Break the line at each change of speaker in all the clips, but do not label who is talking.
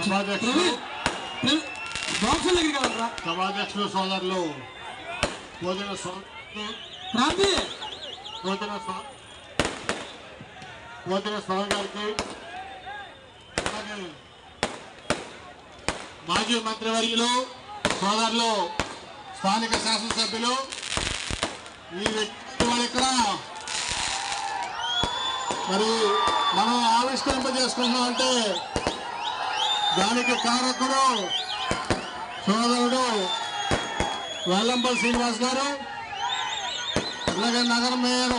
సభాధ్యక్షులు
బాక్సుల దగ్గరికి వెళ్ళరా
సోదరులు భోజన
క్రాంతి
భోజన భోజన స్వామి గారికి మాజీ మంత్రివర్యులు సోదరులు స్థానిక శాసనసభ్యులు ఈ వ్యక్తి ఇక్కడ. మరి మనం ఆవిష్కరింపజేసుకుంటున్నాం అంటే దానికి కారకుడు సోదరుడు వెల్లంపల్లి శ్రీనివాస్ గారు అలాగే నగర మేయర్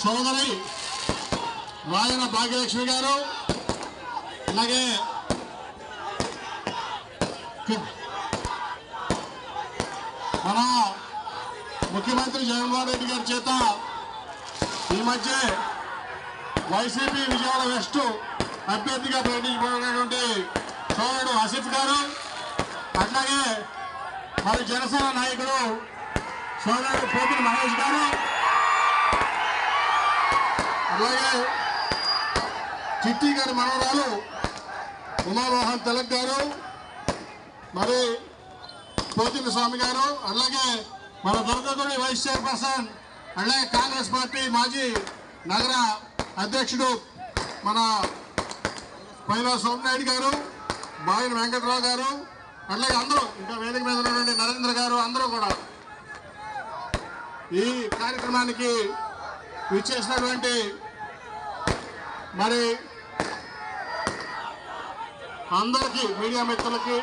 సోదరి రాయన భాగ్యలక్ష్మి గారు అలాగే మన ముఖ్యమంత్రి జగన్మోహన్ రెడ్డి గారి చేత ఈ మధ్య వైసీపీ విజయవాడ వెస్ట్ అభ్యర్థిగా ప్రకటించబడినటువంటి సోదరుడు ఆసిఫ్ గారు. అట్లాగే మరి జనసేన నాయకుడు సోదరుడు పోతిన మహేష్ గారు. అలాగే చిట్టి గారి మనవరాలు ఉమామోహన్ తిలక్ గారు మరి పోతిన స్వామి గారు అలాగే మన దుర్గగుడి వైస్ చైర్పర్సన్ అలాగే కాంగ్రెస్ పార్టీ మాజీ నగర అధ్యక్షుడు మన పైన సోమనాయుడు గారు బాయిన వెంకట్రావు గారు అట్లాగే అందరూ ఇంకా వేదిక మీద ఉన్నటువంటి నరేంద్ర గారు అందరూ కూడా. ఈ కార్యక్రమానికి విచ్చేసినటువంటి మరి అందరికీ మీడియా మిత్రులకి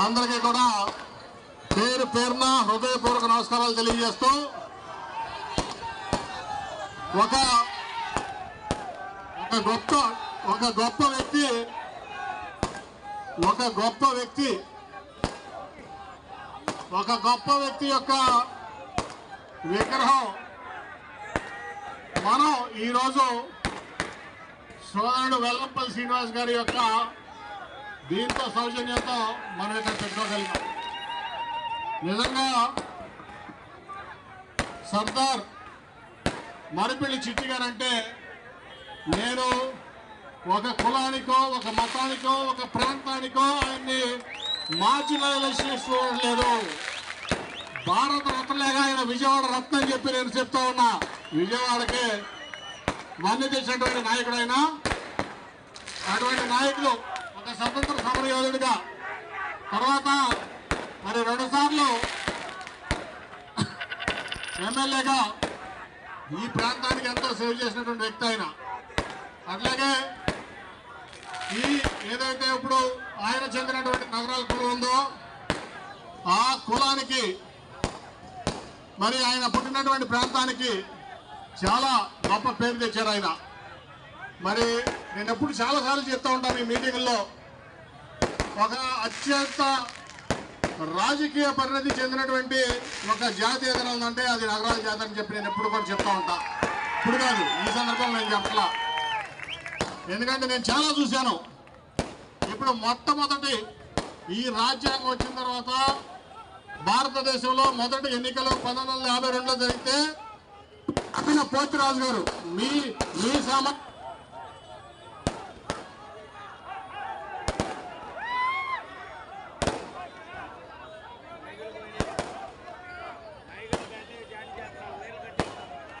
అందరికీ కూడా పేరు పేరున హృదయపూర్వక నమస్కారాలు తెలియజేస్తూ ఒక ఒక గొప్ప ఒక గొప్ప వ్యక్తి ఒక గొప్ప వ్యక్తి ఒక గొప్ప వ్యక్తి యొక్క విగ్రహం. మనం ఈరోజు సోదరుడు వెల్లంపల్లి శ్రీనివాస్ గారి యొక్క దీంతో సౌజన్యంతో మనం ఇక్కడ పెట్టుకోగలిగాం. నిజంగా సర్దార్ మరిపెళ్ళి చిట్టి గారు అంటే నేను ఒక కులానికో ఒక మతానికో ఒక ప్రాంతానికో ఆయన్ని మార్జినలైజేషన్ భారత రత్నలేగా ఆయన విజయవాడ రత్నం అని చెప్పి నేను చెప్తా ఉన్నా. విజయవాడకి మన్య తెచ్చినటువంటి నాయకుడు ఆయన అటువంటి నాయకులు ఒక స్వతంత్ర సమరయోధుడిగా తర్వాత మరి రెండు సార్లు ఎమ్మెల్యేగా ఈ ప్రాంతానికి ఎంతో సేవ చేసినటువంటి వ్యక్తి ఆయన. అట్లాగే ఈ ఏదైతే ఇప్పుడు ఆయన చెందినటువంటి నగరాల కులం ఉందో ఆ కులానికి మరి ఆయన పుట్టినటువంటి ప్రాంతానికి చాలా గొప్ప పేరు తెచ్చారు ఆయన. మరి నేను ఎప్పుడు చాలాసార్లు చెప్తా ఉంటాను ఈ మీటింగుల్లో ఒక అత్యంత రాజకీయ పరిణతి చెందినటువంటి ఒక జాతి ఏదైనా ఉందంటే అది నగరాల జాతి అని చెప్పి నేను ఎప్పుడు కూడా చెప్తా ఉంటా. ఇప్పుడు కాదు ఈ సందర్భంలో నేను చెప్పలా ఎందుకంటే నేను చాలా చూశాను. ఇప్పుడు మొట్టమొదటి ఈ రాజ్యాంగం వచ్చిన తర్వాత భారతదేశంలో మొదటి ఎన్నికలు పంతొమ్మిది వందల యాభై రెండులో జరిగితే అభిన పోతిరాజు గారు మీ మీ సామర్థ్యం